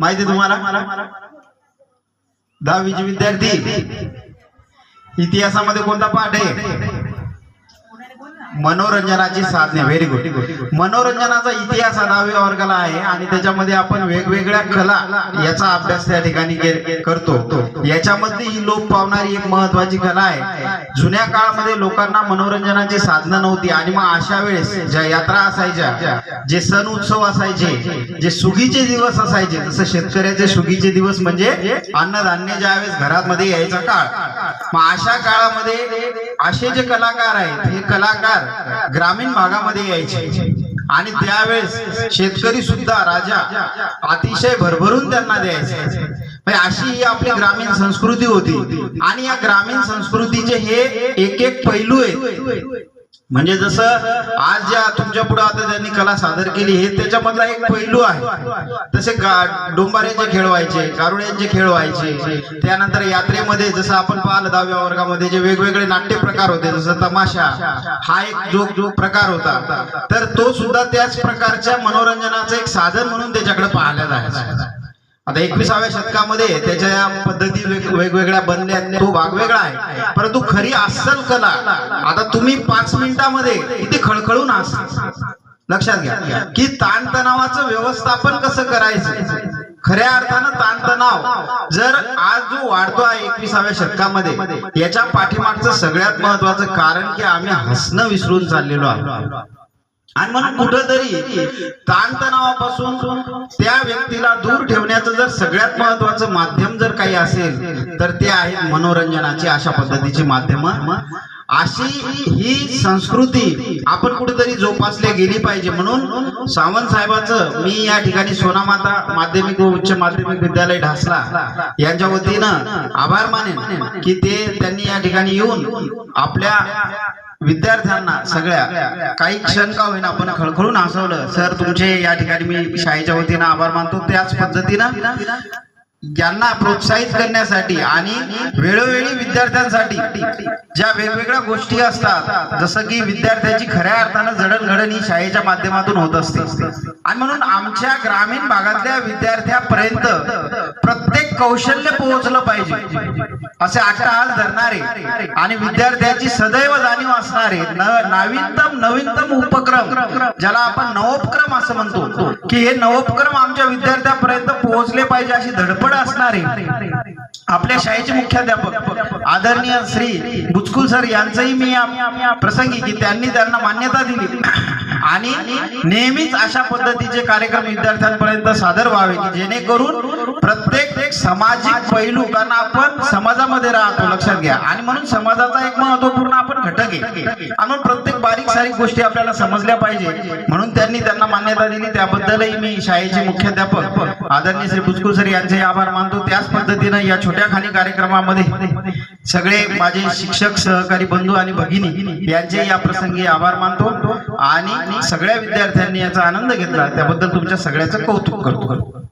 माहिती आहे तुम्हाला? दहावीचे विद्यार्थी. इतिहासामध्ये कोणता पाठ आहे? मनोरंजनाची साधने. व्हेरी गुड मनोरंजनाचा इतिहास हा दहाव्या वर्गाला आहे आणि त्याच्यामध्ये आपण वेगवेगळ्या कला याचा अभ्यास त्या ठिकाणी करतो. याच्यामध्ये ही लोप पावणारी एक महत्वाची कला आहे. जुन्या काळामध्ये लोकांना मनोरंजनाची साधनं नव्हती आणि मग अशा वेळेस ज्या यात्रा असायच्या जे सण उत्सव असायचे जे सुगीचे दिवस असायचे जसं शेतकऱ्याचे सुगीचे दिवस म्हणजे अन्नधान्य ज्यावेळेस घरामध्ये यायचा काळ. मग अशा काळामध्ये असे जे कलाकार आहेत हे कलाकार ग्रामीण भागामध्ये यायचे. आणि त्यावेळेस शेतकरी सुद्धा राजा अतिशय भरभरून त्यांना द्यायचे. म्हणजे अशी ही आपली ग्रामीण संस्कृती होती. आणि या ग्रामीण संस्कृतीचे हे एक एक पैलू आहेत. म्हणजे जसं आज ज्या तुमच्यापुढे आता त्यांनी कला सादर केली हे त्याच्यामधला एक पैलू आहे. तसे डोंबाऱ्यांचे खेळ व्हायचे गारुड्यांचे खेळ व्हायचे त्यानंतर यात्रेमध्ये जसं आपण पाहिलं दहाव्या वर्गामध्ये जे वेगवेगळे नाट्य प्रकार होते जसं तमाशा हा एक जो जो प्रकार होता. तर तो सुद्धा त्याच प्रकारच्या मनोरंजनाचं एक साधन म्हणून त्याच्याकडे पाहिला जायचा. आता एकविसाव्या शतकामध्ये त्याच्या या पद्धती वेगवेगळ्या बनल्या तो भाग वेगळा आहे. परंतु खरी अस्सल कला आता तुम्ही पाच मिनिटामध्ये किती खळखळून लक्षात घ्या. की ताणतणावाचं व्यवस्थापन कसं करायचं? खऱ्या अर्थानं ताणतणाव जर आज जो वाढतो आहे एकविसाव्या शतकामध्ये याच्या पाठीमागचं सगळ्यात महत्वाचं कारण की आम्ही हसणं विसरून चाललेलो आहोत. आणि म्हणून कुठंतरी ताणतणावापासून त्या व्यक्तीला दूर ठेवण्याचं जर सगळ्यात महत्वाचं माध्यम जर काही असेल तर ते आहे मनोरंजनाची अशा पद्धतीची माध्यम. अशी ही संस्कृती आपण कुठेतरी जोपासली गेली पाहिजे म्हणून सावंत साहेबाचं मी या ठिकाणी सोनामाता माध्यमिक व उच्च माध्यमिक विद्यालय ढासला. यांच्या वतीनं आभार मानेन की ते त्यांनी या ठिकाणी येऊन आपल्या विद्यार्थ्यांना सगळ्या काही क्षण का होईना आपण खळखळून हसवलं. सर तुमचे या ठिकाणी मी शाळेच्या वतीनं आभार मानतो. त्याच पद्धतीनं यांना प्रोत्साहित करण्यासाठी आणि वेळोवेळी विद्यार्थ्यांसाठी ज्या वेगवेगळ्या गोष्टी असतात जसं की विद्यार्थ्याची खऱ्या अर्थानं जडणघडण ही शाळेच्या माध्यमातून होत असते. आणि म्हणून आमच्या ग्रामीण भागातल्या विद्यार्थ्यापर्यंत प्रत्येक कौशल्य पोहोचलं पाहिजे. असे अट्टहास धरणारे आणि विद्यार्थ्याची सदैव जाणीव असणारे नवीनतम नवीनतम उपक्रम ज्याला आपण नवोपक्रम असं म्हणतो की हे नवोपक्रम आमच्या विद्यार्थ्यापर्यंत पोहोचले पाहिजे अशी धडपड असणारे आपल्या शाळेचे मुख्याध्यापक आदरणीय श्री बुचकुल सर यांचंही मी प्रसंगी की त्यांनी त्यांना मान्यता दिली. आणि नेहमीच अशा पद्धतीचे कार्यक्रम विद्यार्थ्यांपर्यंत सादर व्हावे की जेणेकरून प्रत्येक सामाजिक पैलू कारण आपण समाजामध्ये राहतो लक्षात घ्या. आणि म्हणून समाजाचा एक महत्त्वपूर्ण आपण घटक आहे. आणि प्रत्येक बारीक सारीक गोष्टी आपल्याला समजल्या पाहिजे. म्हणून त्यांनी त्यांना मान्यता दिली. त्याबद्दलही मी शाळेचे मुख्याध्यापक आदरणीय श्री बुचकुल सर यांचे आभार मानतो. त्याच पद्धतीनं या छोट्या खाली कार्यक्रमामध्ये सगळे माझे शिक्षक सहकारी बंधू आणि भगिनी यांचे या प्रसंगी आभार मानतो. आणि सगळ्या विद्यार्थ्यांनी याचा आनंद घेतला. त्याबद्दल तुमच्या सगळ्याचं कौतुक करतो.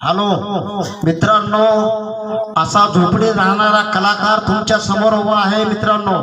हॅलो मित्रांनो असा झोपडी राहणारा कलाकार तुमच्यासमोर उभा आहे मित्रांनो.